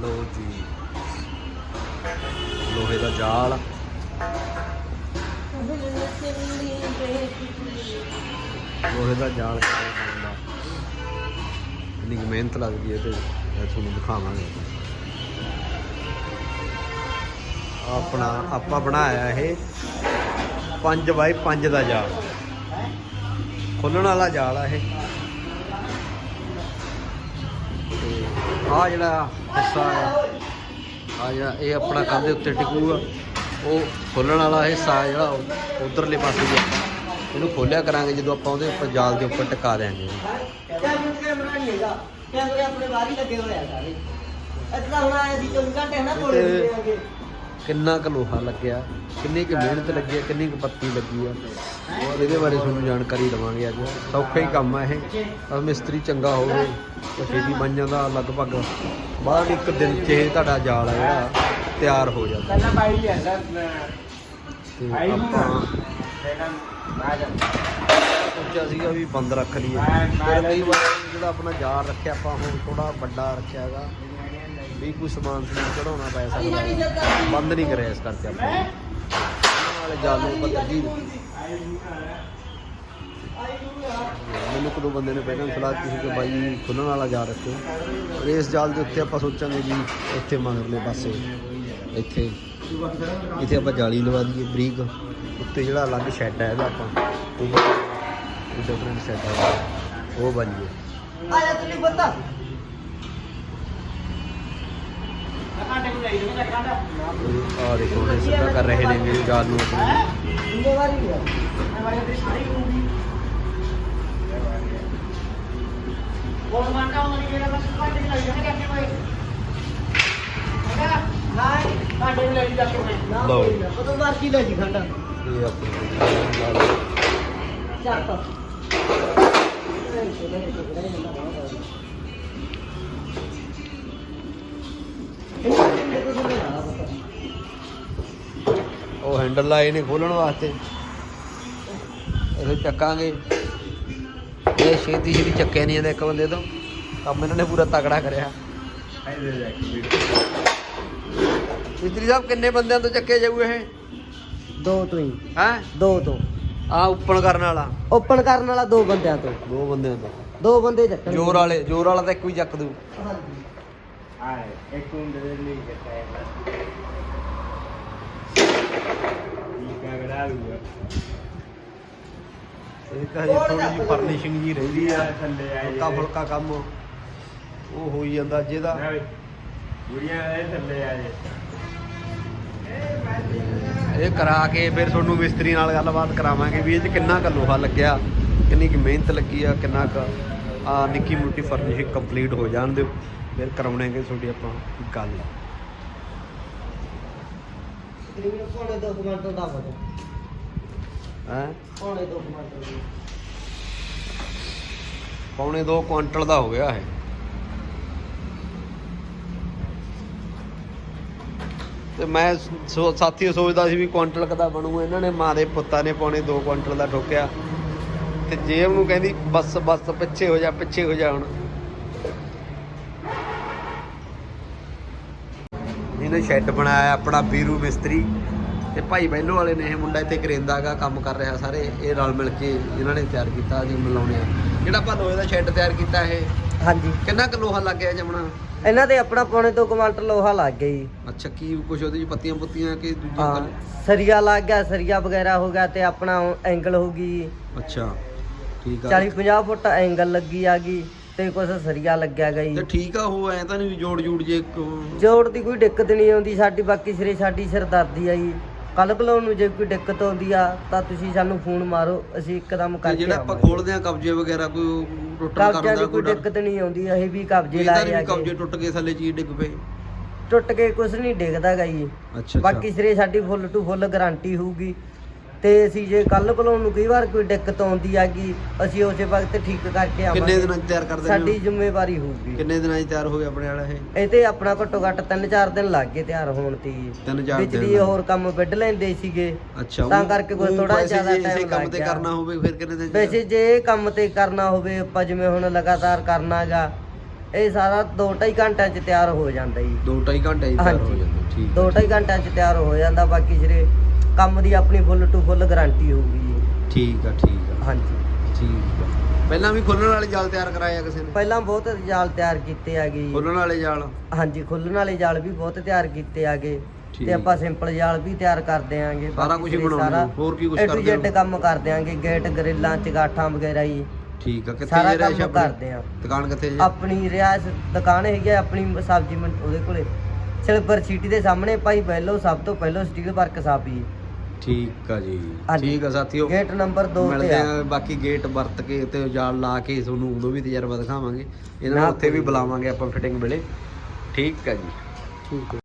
ਲੋ ਜੀ। ਲੋਹੇ ਦਾ ਜਾਲ। ਲੋਹੇ ਦਾ ਜਾਲ ਕਿਵੇਂ ਇੰਨੀ ਕੁ ਮਿਹਨਤ ਲੱਗਦੀ ਹੈ ਤੇ ਇਹ ਤੁਹਾਨੂੰ ਦਿਖਾਵਾਂਗੇ। ਆਪਣਾ, ਆਪਾਂ ਬਣਾਇਆ ਇਹ 5 ਬਾਈ 5 ਦਾ ਜਾਲ। ਖੋਲਣ ਵਾਲਾ ਜਾਲ ਆ ਇਹ। ਤੇ ਆ ਜਿਹੜਾ ਹਿੱਸਾ ਆ ਆ ਜਿਹੜਾ ਇਹ ਆਪਣਾ ਕੰਧ ਦੇ ਉੱਤੇ ਟਿਕੂਗਾ ਉਹ ਖੋਲਣ ਵਾਲਾ ਹਿੱਸਾ ਆ ਜਿਹੜਾ ਉਧਰਲੇ ਪਾਸੇ ਜੀ ਇਹਨੂੰ ਖੋਲਿਆ ਕਰਾਂਗੇ ਜਦੋਂ ਆਪਾਂ ਉਹਦੇ ਉੱਪਰ ਜਾਲ ਦੇ ਉੱਪਰ ਟਿਕਾ ਦੇਾਂਗੇ ਕੈਮਰਾ ਨਹੀਂ ਹੈਗਾ ਕੈਮਰੇ ਆਪਣੇ ਬਾਹਰ ਹੀ ਲੱਗੇ ਹੋਏ ਆ ਸਾਰੇ ਇਤਨਾ ਹੁਣ ਆਇਆ ਸੀ 24 ਘੰਟੇ ਨਾ ਕੋਲੇ ਕਿੰਨਾ ਕੁ ਲੋਹਾ ਲੱਗਿਆ ਕਿੰਨੀ ਕੁ ਮਿਹਨਤ ਲੱਗੀ ਹੈ ਕਿੰਨੀ ਕੁ ਪੱਤੀ ਲੱਗੀ ਆ ਔਰ ਇਹਦੇ ਬਾਰੇ ਤੁਹਾਨੂੰ ਜਾਣਕਾਰੀ ਦਵਾਂਗੇ ਅੱਜ। ਸੌਖਾ ਹੀ ਕੰਮ ਆ ਇਹ। ਪਰ ਮਿਸਤਰੀ ਚੰਗਾ ਹੋਵੇ ਤਾਂ ਛੇਤੀ ਬਣ ਜਾਂਦਾ ਲਗਭਗ ਬਾਅਦ ਇੱਕ ਦਿਨ 'ਚ ਇਹ ਤੁਹਾਡਾ ਜਾਲ ਆ ਜਿਹੜਾ ਤਿਆਰ ਹੋ ਜਾਂਦਾ। ਪਹਿਲਾਂ ਬਾਈ ਜਾਂਦਾ ਤੇ ਆਪਾਂ ਸੋਚਿਆ ਸੀਗਾ ਵੀ ਬੰਦ ਰੱਖ ਲਈਏ। ਫਿਰ ਕਈ ਵਾਰ ਜਿਹੜਾ ਆਪਣਾ ਜਾਲ ਰੱਖਿਆ ਆਪਾਂ ਹੁਣ ਥੋੜਾ ਵੱਡਾ ਰੱਖਿਆ ਹੈਗਾ। ਵੀ ਕੋਈ ਸਮਾਨ ਸਮੂਨ ਚੜਾਉਣਾ ਪੈ ਸਕਦਾ ਹੈ। ਬੰਦ ਨਹੀਂ ਕਰਿਆ ਇਸ ਕਰਕੇ ਆਪਾਂ। ਨੇ। ਉਹਨਾਂ ਵਾਲੇ ਜਾਲ ਨੂੰ ਪਤਾ ਜੀ ਮੈਨੂੰ ਕਦੋਂ ਬੰਦੇ ਨੇ ਪਹਿਲਾਂ ਸਲਾਹ ਕੀਤੀ ਕਿ ਬਾਈ ਖੁੱਲਣ ਵਾਲਾ ਜਾ ਰੱਖੋ ਔਰ ਇਸ ਜਾਲ ਦੇ ਉੱਤੇ ਆਪਾਂ ਸੋਚਾਂਗੇ ਜੀ ਇੱਥੇ ਮਗਰਲੇ ਪਾਸੇ, ਇੱਥੇ ਇੱਥੇ ਆਪਾਂ ਜਾਲੀ ਲਵਾ ਦਈਏ ਬਰੀਕ। ਉੱਤੇ ਜਿਹੜਾ ਅਲੱਗ ਸ਼ੈੱਡ ਹੈ ਇਹਦਾ ਆਪਾਂ ਉਹ ਡਿਫਰੈਂਟ ਸ਼ੈੱਡ ਹੈ। ਉਹ ਬਣ ਜੇ ਆ ਦੇਖੋ ਇਹ ਸਿੱਧਾ ਕਰ ਰਹੇ ਨੇ ਮੇਰੇ ਜਾਲ ਨੂੰ ਆਪਣੀ ਜ਼ਿੰਮੇਵਾਰੀ ਹੈ ਨਾ ਲਓ। ਕੋਈ ਨਾ, ਹੈਂਡਲ ਲਾਏ ਨੇ ਖੋਲਣ ਵਾਸਤੇ। ਇਹੋ ਚੱਕਾਂਗੇ। ਇਹ ਛੇਤੀ ਛੇਤੀ ਚੱਕਿਆ ਨਹੀਂ ਜਾਂਦਾ ਇੱਕ ਬੰਦੇ ਤੋਂ। ਕੰਮ ਇਹਨਾਂ ਨੇ ਪੂਰਾ ਤਕੜਾ ਕਰਿਆ। ਮਿਸਤਰੀ ਸਾਹਿਬ ਕਿੰਨੇ ਬੰਦਿਆਂ ਤੋਂ ਚੱਕੇ ਜਾਊ ਇਹ? ਦੋ ਤੋਂ ਹੀ। ਹੈ? ਦੋ ਤੋਂ। ਆ ਉੱਪਣ ਕਰਨ ਵਾਲਾ। ਓਪਨ ਕਰਨ ਵਾਲਾ ਦੋ ਬੰਦਿਆਂ ਤੋਂ। ਦੋ ਬੰਦਿਆਂ ਤੋਂ। ਦੋ ਬੰਦੇ ਚੱਕਣ ਜ਼ੋਰ ਵਾਲੇ ਜ਼ੋਰ ਵਾਲਾ ਤਾਂ ਇੱਕ ਵੀ ਚੱਕ ਦੂ ਹਾਂਜੀ। ਆਏ ਇੱਕ ਮਿੰਟ ਦੇ ਲਈ ਗੜਾ ਲੂਗਾ ਇਹ ਥੋੜੀ ਜਿਹੀ ਫਰਨਿਸ਼ਿੰਗ ਜੀ ਰਹਿੰਦੀ ਆ। ਥੱਲੇ ਆ ਹਲਕਾ ਫੁਲਕਾ ਕੰਮ ਉਹ ਹੋਈ ਜਾਂਦਾ ਜਿਹਦਾ ਗੁੜੀਆਂ ਦੇ ਥੱਲੇ ਆ ਜੇ। ਇਹ ਕਰਾ ਕੇ ਫਿਰ ਤੁਹਾਨੂੰ ਮਿਸਤਰੀ ਨਾਲ ਗੱਲਬਾਤ ਕਰਾਵਾਂਗੇ ਵੀ ਇਹ 'ਚ ਕਿੰਨਾ ਕੁ ਲੋਹਾ ਲੱਗਿਆ ਕਿੰਨੀ ਕੁ ਮਿਹਨਤ ਲੱਗੀ ਆ ਕਿੰਨਾ ਕੁ ਆ ਨਿੱਕੀ ਮੁੱਟੀ ਫਰਨਿਸ਼ਿੰਗ ਕੰਪਲੀਟ ਹੋ ਜਾਣ ਦਿਓ। ਫਿਰ ਕਰਾਉਣੇਗੇ ਤੁਹਾਡੀ ਆਪਾਂ ਗੱਲ। ਤਕਰੀਬਨ ਪੌਣੇ ਦੋ ਕੁ ਮਿੰਟ ਦਾ ਬਤਾ ਹੈ? ਪੌਣੇ ਦੋ ਕੁ ਮਿੰਟ ਦੀ। ਪੌਣੇ 2 ਕੁਆਂਟਲ ਦਾ ਹੋ ਗਿਆ ਇਹ। ਤੇ ਮੈਂ ਸੋ- ਸਾਥੀ ਸੋਚਦਾ ਸੀ ਵੀ ਕੁਆਂਟਲ ਕਦਾ ਬਣੂ ਇਹਨਾਂ ਨੇ ਮਾਂ ਦੇ ਪੁੱਤਾਂ ਨੇ ਪੌਣੇ 2 ਕੁਆਂਟਲ ਦਾ ਠੋਕਿਆ। ਤੇ ਜੇਬ ਨੂੰ ਕਹਿੰਦੀ ਬਸ ਬਸ ਪਿੱਛੇ ਹੋ ਜਾ ਪਿੱਛੇ ਹੋ ਜਾ ਹੁਣ। ਇਹਨੇ ਸ਼ੈੱਡ ਬਣਾਇਆ ਆਪਣਾ ਵੀਰੂ ਮਿਸਤਰੀ। ਤੇ ਭਾਈ ਬੈਲੋ ਵਾਲੇ ਨੇ ਇਹ ਮੁੰਡਾ ਇੱਥੇ ਕਰੇਂਦਾਗਾ ਕੰਮ ਕਰ ਰਿਹਾ ਸਾਰੇ ਇਹ ਰਲ ਮਿਲ ਕੇ ਇਹਨਾਂ ਨੇ ਤਿਆਰ ਕੀਤਾ ਅਸੀਂ ਮਿਲਾਉਣੇ ਆ। ਜਿਹੜਾ ਆਪਾਂ ਲੋਹੇ ਦਾ ਸ਼ੈੱਡ ਤਿਆਰ ਕੀਤਾ ਇਹ ਹਾਂਜੀ। ਕਿੰਨਾ ਕੁ ਲੋਹਾ ਲੱਗ ਗਿਆ ਜਮਣਾ? ਇਹਨਾਂ ਦੇ ਆਪਣਾ ਪੌਣੇ ਦੋ ਕੁਆਂਟਲ ਲੋਹਾ ਲੱਗ ਗਿਆ ਜੀ। ਅੱਛਾ ਕੀ ਕੁਛ ਉਹਦੇ ਚ ਪੱਤੀਆਂ ਪੁੱਤੀਆਂ ਕਿ ਦੂਜੀ ਹਾਂ ਗੱਲ? ਸਰੀਆ ਲੱਗ ਗਿਆ ਸਰੀਆ ਵਗੈਰਾ ਹੋ ਗਿਆ ਤੇ ਆਪਣਾ ਐਂਗਲ ਹੋ ਗਈ। ਅੱਛਾ ਠੀਕ ਆ। 40 50 ਫੁੱਟ ਐਂਗਲ ਲੱਗੀ ਆ ਗਈ ਤੇ ਕੁਛ ਸਰੀਆ ਲੱਗਿਆ ਗਿਆ ਤੇ ਜੀ ਠੀਕ ਆ ਉਹ ਐ ਤਾਂ ਨਹੀਂ ਵੀ ਜੋੜ ਜੂੜ ਜੇ ਜੋੜ ਦੀ ਕੋਈ ਦਿੱਕਤ ਨਹੀਂ ਆਉਂਦੀ ਸਾਡੀ ਬਾਕੀ ਸਿਰੇ ਸਾਡੀ ਸਿਰਦਰਦੀ ਆ ਜੀ। ਕੱਲ ਕਲੋਂ ਨੂੰ ਜੇ ਕੋਈ ਦਿੱਕਤ ਆਉਂਦੀ ਆ ਤਾਂ ਤੁਸੀਂ ਸਾਨੂੰ ਫੋਨ ਮਾਰੋ ਅਸੀਂ ਇੱਕਦਮ ਤੇ ਕਰਕੇ ਜਿਹੜਾ ਆਪਾਂ ਆਵਾਂਗੇ। ਖੋਲਦੇ ਆ ਕਬਜੇ ਵਗੈਰਾ ਕੋਈ ਟੁੱਟਣ ਕਬਜ਼ਿਆਂ ਕਰਨ ਦੀ ਦਾ ਕੋਈ ਕੋਈ ਡਰ? ਦਿੱਕਤ ਨਹੀਂ ਆਉਂਦੀ ਇਹ ਵੀ ਕਬਜ਼ੇ ਇਹਦਾ ਲਾਏ ਨਹੀਂ ਆ ਵੀ ਕਬਜੇ ਟੁੱਟ ਕੇ ਥੱਲੇ ਚੀਜ਼ ਡਿੱਗ ਪਏ ਟੁੱਟ ਕੇ ਕੁਝ ਨਹੀਂ ਡਿੱਗਦਾ ਗਾ ਜੀ। ਅੱਛਾ। ਬਾਕੀ ਸਿਰੇ ਸਾਡੀ ਫੁੱਲ ਟੂ ਫੁੱਲ ਗਾਰੰਟੀ ਹੋਊਗੀ। ਤੇ ਅਸੀਂ ਜੇ ਕੱਲ ਕੋਲੋਂ ਨੂੰ ਕਈ ਵਾਰ ਕੋਈ ਦਿੱਕਤ ਆਉਂਦੀ ਆਗੀ ਅਸੀਂ ਉਸੇ ਵਕਤ ਠੀਕ ਕਰਕੇ ਕਿੰਨੇ ਆਵਾਂਗੇ ਦਿਨਾਂ ਚ ਤਿਆਰ ਕਰਦੇ ਸਾਡੀ ਨੇ ਜ਼ਿੰਮੇਵਾਰੀ ਹੋਊਗੀ ਕਿੰਨੇ ਦਿਨਾਂ ਚ ਤਿਆਰ ਹੋ ਗਿਆ ਆਪਣੇ ਵਾਲਾ ਇਹ ਇਹ ਤੇ ਆਪਣਾ ਘੱਟੋ ਘੱਟ 3-4 ਦਿਨ ਲੱਗ ਗਏ ਤਿਆਰ ਹੋਣ ਤੇ ਜੀ। ਤਿੰਨ ਚਾਰ ਵਿੱਚ ਦਿਨ ਦੀ ਹੋਰ ਕੰਮ ਵੱਢ ਲੈਂਦੇ ਸੀਗੇ ਅੱਛਾ ਤਾਂ ਉਹ- ਕਰਕੇ ਕੋਈ ਉਹ ਥੋੜ੍ਹਾ ਵੈਸੇ ਜ਼ਿਆਦਾ ਜੇ ਇਸੇ time ਕੰਮ ਲੱਗ ਤੇ ਗਿਆ। ਕਰਨਾ ਹੋਵੇ ਫਿਰ ਕਿੰਨੇ ਦਿਨ ਚ? ਵੈਸੇ ਜੇ ਇਹ ਕੰਮ ਤੇ ਕਰਨਾ ਹੋਵੇ ਆਪਾਂ ਜਿਵੇਂ ਹੁਣ ਲਗਾਤਾਰ ਕਰਨਾਗਾ ਇਹ ਸਾਰਾ 2.5 ਘੰਟਿਆਂ 'ਚ ਤਿਆਰ ਹੋ ਜਾਂਦਾ ਜੀ 2.5 ਘੰਟੇ ਹੀ ਤਿਆਰ ਹੋ ਹਾਂਜੀ। ਜਾਂਦਾ ਠੀਕ ਦੋ ਢਾਈ ਘੰਟਿਆਂ 'ਚ ਤਿਆਰ ਹੋ ਜਾਂਦਾ ਬਾਕੀ ਸਿਰੇ ਕੰਮ ਦੀ ਆਪਣੀ ਫੁੱਲ ਟੂ ਫੁੱਲ ਗਾਰੰਟੀ ਹੋਊਗੀ ਜੀ। ਠੀਕ ਆ ਠੀਕ ਆ। ਹਾਂਜੀ। ਠੀਕ ਆ। ਪਹਿਲਾਂ ਵੀ ਖੁੱਲਣ ਵਾਲੇ ਜਾਲ ਤਿਆਰ ਕਰਾਇਆ ਕਿਸੇ ਨੇ? ਪਹਿਲਾਂ ਬਹੁਤ ਜਾਲ ਤਿਆਰ ਕੀਤੇ ਹੈਗੇ ਜੀ। ਖੁੱਲਣ ਵਾਲੇ ਜਾਲ? ਹਾਂਜੀ ਖੁੱਲਣ ਵਾਲੇ ਜਾਲ ਵੀ ਬਹੁਤ ਤਿਆਰ ਕੀਤੇ ਠੀਕ। ਤੇ ਆਪਾਂ ਸਿੰਪਲ ਜਾਲ ਵੀ ਤਿਆਰ ਕਰਦੇ ਆਂਗੇ ਸਾਰਾ ਕੁਝ ਹੋ? ਹੋਰ ਕੀ ਕੁਝ ਕਰਦੇ? Z ਕੰਮ ਕਰਦੇ ਆਂਗੇ ਗੇਟ ਗਰਿੱਲਾਂ ਚਗਾਠਾਂ ਵਗੈਰਾ ਜੀ। ਠੀਕ ਆ ਕਿੱਥੇ ਜੇ ਰਹਿਸ਼? ਕਰਦੇ ਆ। ਦੁਕਾਨ ਕਿੱਥੇ ਜੀ? ਆਪਣੀ ਰਿਆਸ ਦੁਕਾਨ ਹੈਗੀ ਆਪਣੀ ਸਬਜ਼ੀ ਮੰਡ ਉਹਦੇ ਕੋਲੇ। ਸਿਲਵਰ ਸਿਟੀ ਦੇ ਸਾਹਮਣੇ ਭਾਈ ਬੈਲੋ ਸਭ ਤੋਂ ਪਹਿਲਾਂ ਸਟੀਲ ਵਰਕ ਸਾਬੀ ਠੀਕ ਆ ਜੀ। ਹਾਂਜੀ। ਠੀਕ ਆ ਸਾਥੀਓ। ਗੇਟ ਨੰਬਰ 2 ਤੇ ਮਿਲਦੇ ਆ ਆ ਬਾਕੀ ਗੇਟ ਵਰਤ ਕੇ ਤੇ ਜਾਲ ਲਾ ਕੇ ਤੁਹਾਨੂੰ ਉਦੋਂ ਵੀ ਤਜਰਬਾ ਦਿਖਾਵਾਂਗੇ। ਇਹਨਾਂ ਨੂੰ ਨਾ ਉੱਥੇ ਵੀ ਬੁਲਾਵਾਂਗੇ ਆਪਾਂ ਫਿਟਿੰਗ ਵੇਲੇ। ਠੀਕ ਆ ਜੀ। ਠੀਕ ਹੈ